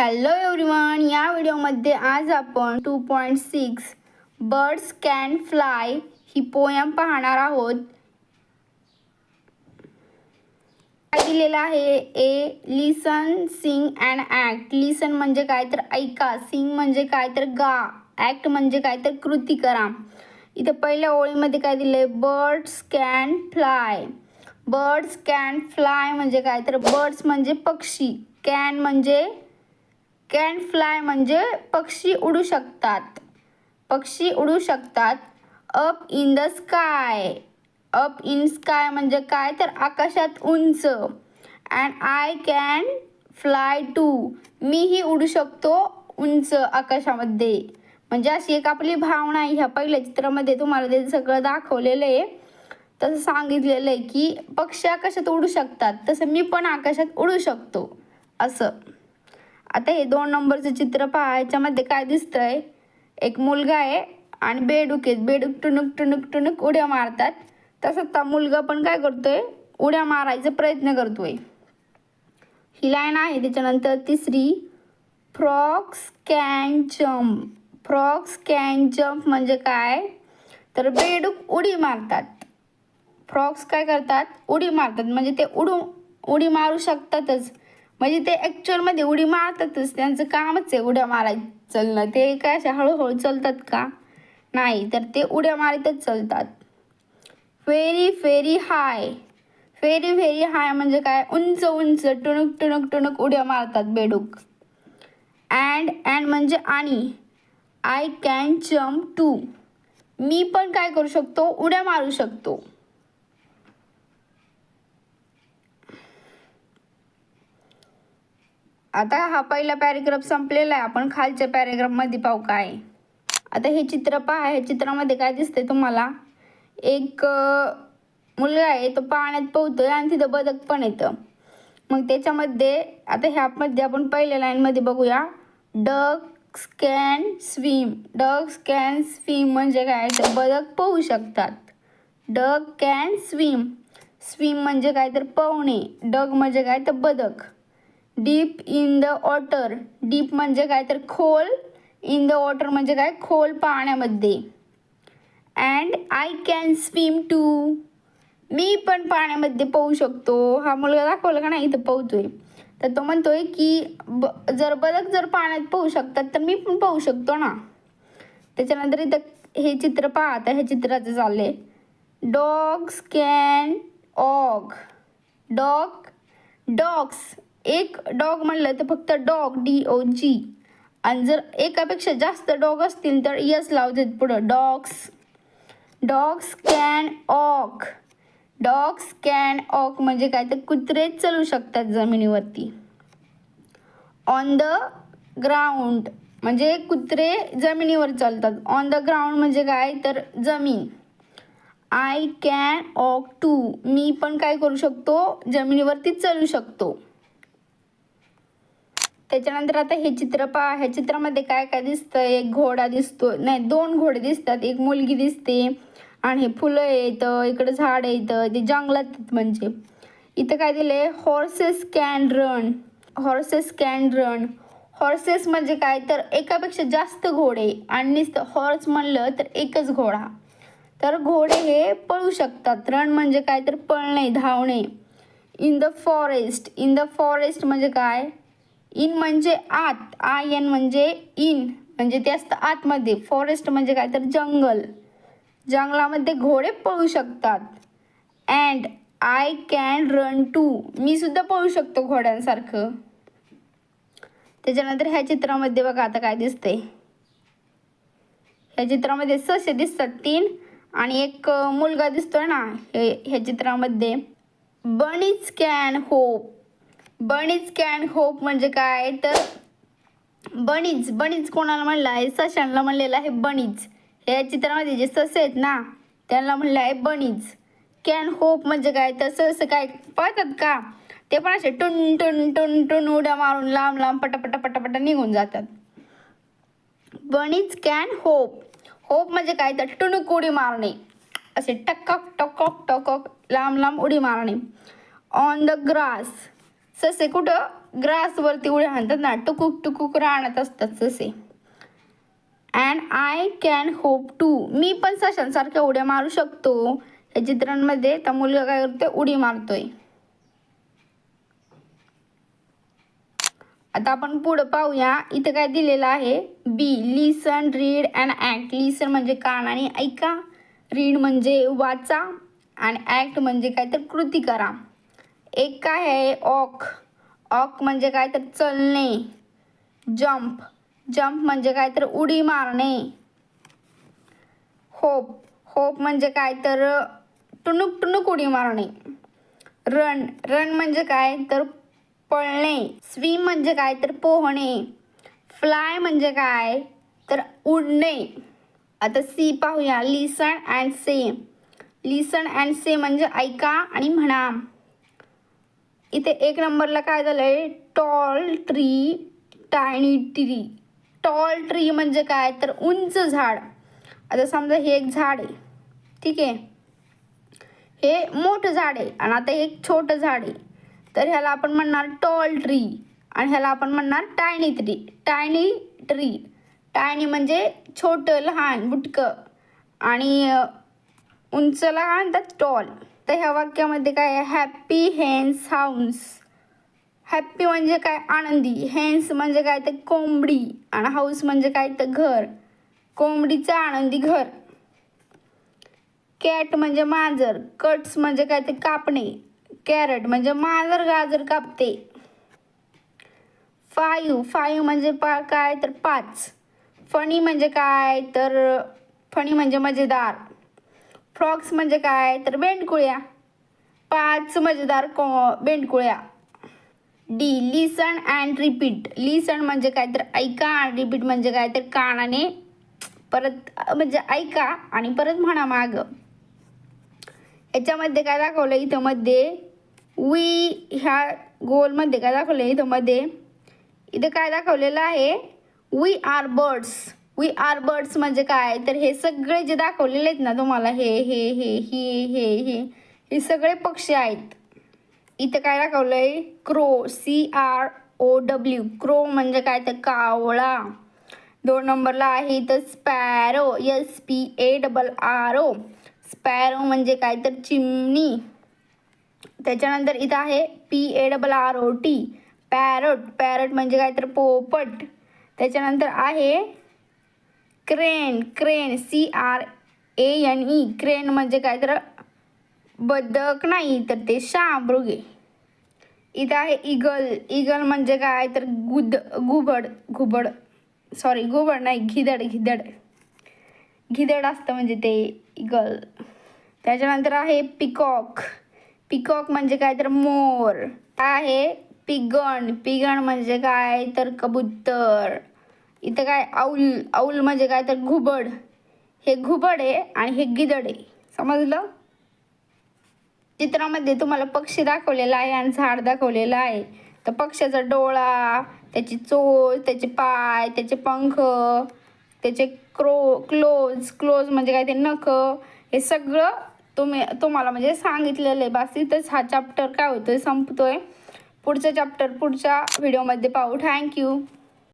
Hello everyone या व्हिडिओमध्ये आज आपण two point six birds can fly he poem पाहणार आहोत. काय दिलेलं आहे? A listen sing and act listen म्हणजे काय तर ऐका सिंग म्हणजे काय तर गा ॲक्ट म्हणजे काय तर कृती करा. इथं पहिल्या ओळीमध्ये काय दिलं आहे birds can fly birds can fly म्हणजे काय तर बर्ड्स म्हणजे पक्षी. कॅन म्हणजे कॅन फ्लाय म्हणजे पक्षी उडू शकतात. पक्षी उडू शकतात. Up in the sky up in sky म्हणजे काय? तर आकाशात उंच. And I can fly too मीही उडू शकतो उंच आकाशामध्ये. म्हणजे अशी एक आपली भावना आहे. ह्या पहिल्या चित्रामध्ये तुम्हाला ते सगळं दाखवलेलं आहे. तसं सांगितलेलं आहे की पक्षी आकाशात उडू शकतात. तसं मी पण आकाशात उडू शकतो. असं. आता हे दोन नंबरचं चित्र पहा याच्यामध्ये काय दिसतंय? एक मुलगा आहे आणि बेडूक आहेत. बेडूक टुणूक टुणूक टुणूक उड्या मारतात. तसंच हा मुलगा पण काय करतोय? उड्या मारायचा प्रयत्न करतोय. ही लाईन आहे त्याच्यानंतर तिसरी. Frogs can jump frogs can jump म्हणजे काय? तर बेडूक उडी मारतात. फ्रॉक्स काय करतात? उडी मारतात. म्हणजे ते उडू उडी मारू शकतातच. म्हणजे ते ॲक्च्युअलमध्ये उडी मारतातच त्यांचं कामच आहे उड्या मारायचं चलणं. ते काय असे हळूहळू चलतात का? नाही तर ते उड्या मारीतच चलतात. फेरी फेरी हाय फेरी फेरी हाय म्हणजे काय? उंच उंच टुणूक टुणूक टुणूक उड्या मारतात बेडूक. अँड अँड म्हणजे आणि. आय कॅन जम्प टू मी पण काय करू शकतो? उड्या मारू शकतो. आता हा पहिला पॅरेग्राफ संपलेला आहे. आपण खालच्या पॅरेग्राफमध्ये पाहू काय आता हे चित्र पहा. ह्या चित्रामध्ये काय दिसतंय तुम्हाला? एक मुलगा आहे. तो पाण्यात पोहतोय आणि तिथं बदक पण येतं. मग त्याच्यामध्ये आता ह्यामध्ये आपण पहिल्या लाईनमध्ये बघूया. Ducks can swim. Duck can swim म्हणजे काय? तर बदक पोहू शकतात. डग कॅन स्विम. स्विम म्हणजे काय? तर पोहणे. डग म्हणजे काय? तर बदक. Deep in the water. Deep म्हणजे काय तर खोल इन द वॉटर म्हणजे काय? खोल पाण्यामध्ये. And I can swim too. मी पण पाण्यामध्ये पोहू शकतो. हा मुलगा दाखवला का नाही? इथं पोहतोय. तर तो म्हणतोय की ब जर बदक जर पाण्यात पोहू शकतात तर मी पण पोहू शकतो ना. त्याच्यानंतर इथं हे चित्र पाहता हे चित्राचं चाललंय. Dogs can walk dog dogs एक डॉग म्हणलं तर फक्त डॉग डी ओ जी आणि जर एकापेक्षा जास्त डॉग असतील तर यस लावतात पुढं. Dogs. Dogs can walk. Dogs can walk म्हणजे काय? तर कुत्रे चलू शकतात जमिनीवरती. ऑन द ग्राउंड म्हणजे कुत्रे जमिनीवर चालतात. ऑन द ग्राउंड म्हणजे काय? तर जमीन. आय कॅन ऑक टू मी पण काय करू शकतो? जमिनीवरती चलू शकतो. त्याच्यानंतर आता हे चित्र पहा ह्या चित्रामध्ये काय काय दिसतं एक घोडा दिसतो नाही दोन घोडे दिसतात. एक मुलगी दिसते आणि हे फुलं येतं इकडं झाड येतं ते जंगलात म्हणजे. इथं काय दिले horses can run horses can run horses म्हणजे काय? तर एकापेक्षा जास्त घोडे. आणि नुसतं हॉर्स म्हणलं तर एकच घोडा. तर घोडे हे पळू शकतात. रण म्हणजे काय? तर पळणे धावणे. In the forest in the forest म्हणजे काय? इन म्हणजे आत आय एन म्हणजे इन म्हणजे ते असतं आतमध्ये. फॉरेस्ट म्हणजे काय तर जंगल. जंगलामध्ये घोडे पळू शकतात. And I can run too. मी सुद्धा पळू शकतो घोड्यांसारखं. त्याच्यानंतर ह्या चित्रामध्ये बघा आता काय दिसतंय. ह्या चित्रामध्ये ससे दिसतात तीन आणि एक मुलगा दिसतोय ना हे ह्या चित्रामध्ये. Bunnies can hop. Bunnies can hop म्हणजे काय? तर बनीज बनीज कोणाला म्हणलं आहे? सशांना म्हणलेलं आहे बनीज. या चित्रामध्ये जे ससे आहेत ना त्यांना म्हणलं आहे बनीज. कॅन होप म्हणजे काय? तर ससे काय पळतात का? ते पण असे टुन टुन टुन टुन उड्या मारून लांब लांब पटापटा पटापटा निघून जातात. Bunnies can hope. होप म्हणजे काय? तर टुणूक उडी मारणे. असे टकक टकक टकक लांब लांब उडी मारणे. On the grass. ससे कुठं? ग्रासवरती उड्या आणतात ना टुकूक टुकूक राहण्यात असतात ससे. And I can hop too मी पण सशांसारख्या उड्या मारू शकतो. या चित्रांमध्ये त्या मुलगा काय करतोय? उडी मारतोय. आता आपण पुढं पाहूया. इथं काय दिलेलं आहे? B listen read and act listen म्हणजे कान आणि ऐका. रीड म्हणजे वाचा. आणि ॲक्ट म्हणजे काय तर कृती करा. एक काय आहे? ऑक. ऑक म्हणजे काय तर चलणे. जम्प जम्प म्हणजे काय तर उडी मारणे. होप. होप म्हणजे काय तर टुणूक टुणूक उडी मारणे. रन. रन म्हणजे काय तर पळणे. स्विम म्हणजे काय तर पोहणे. फ्लाय म्हणजे काय तर उडणे. आता सी पाहूया. Listen and say. Listen and say म्हणजे ऐका आणि म्हणा. इथे एक नंबरला काय झालं आहे tall tree tiny tree tall tree म्हणजे काय? तर उंच झाड. आता समजा हे एक झाड आहे. ठीक आहे? हे मोठं झाड आहे आणि आता एक छोटं झाड आहे. तर ह्याला आपण म्हणणार टॉल ट्री आणि ह्याला आपण म्हणणार tiny tree tiny tree tiny म्हणजे छोटं लहान बुटकं. आणि उंच लहान तर टॉल तर ह्या वाक्यामध्ये काय आहे? हॅप्पी हेन्स हाऊन्स हॅप्पी म्हणजे काय? आनंदी. हेन्स म्हणजे काय? तर कोंबडी. आणि हाऊस म्हणजे काय? तर घर. कोंबडीचं आनंदी घर. कॅट म्हणजे मांजर. कट्स म्हणजे काय? ते कापणे. कॅरट म्हणजे मांजर गाजर कापते. फायू फायू म्हणजे पा काय? तर पाच. फणी म्हणजे काय? तर फणी म्हणजे मजेदार. फ्रॉक्स म्हणजे काय? तर बेंडकुळ्या पाच मजेदार कॉ बेंडकुळ्या D listen and repeat listen म्हणजे काय? तर ऐका आणि रिपीट म्हणजे काय? तर कानाने परत म्हणजे ऐका आणि परत म्हणा माग. याच्यामध्ये काय दाखवलं इथं मध्ये वी ह्या गोलमध्ये काय दाखवलं इथं मध्ये इथं काय दाखवलेलं आहे? We are birds we are birds म्हणजे काय? तर हे सगळे जे दाखवलेले आहेत ना तुम्हाला हे हे हे हे हे हे हे सगळे पक्षी आहेत. इथं काय दाखवलंय? Crow C R O W crow म्हणजे काय? तर कावळा. दोन नंबरला आहे इथं sparrow S P A double R O sparrow म्हणजे काय? तर चिमणी. त्याच्यानंतर इथं आहे P A double R O T parrot parrot म्हणजे काय? तर पोपट. त्याच्यानंतर आहे crane crane C R A N E. Crane म्हणजे काय तर बदक नाही तर ते शामृगे. इथं आहे इगल. इगल म्हणजे काय तर गुद घुबड घुबड सॉरी घुबड नाही घिदड घिदड. घिदड असतं म्हणजे ते इगल. त्याच्यानंतर आहे पिकॉक. पिकॉक म्हणजे काय तर मोर. आहे पिगण. पिगण म्हणजे काय तर कबूतर. इथं काय औल औल म्हणजे काय तर घुबड. हे घुबड आहे आणि हे गिदड आहे. समजलं? चित्रामध्ये तुम्हाला पक्षी दाखवलेला आहे आणि झाड दाखवलेलं आहे. तर पक्ष्याचा डोळा त्याची चोच त्याचे पाय त्याचे पंख त्याचे क्रो क्लोज क्लोज म्हणजे काय ते नख हे सगळं तुम्ही तुम्हाला म्हणजे सांगितलेलं आहे. बास इथंच हा चॅप्टर काय होतोय संपतोय. पुढचा चॅप्टर पुढच्या व्हिडिओमध्ये पाहू. थँक्यू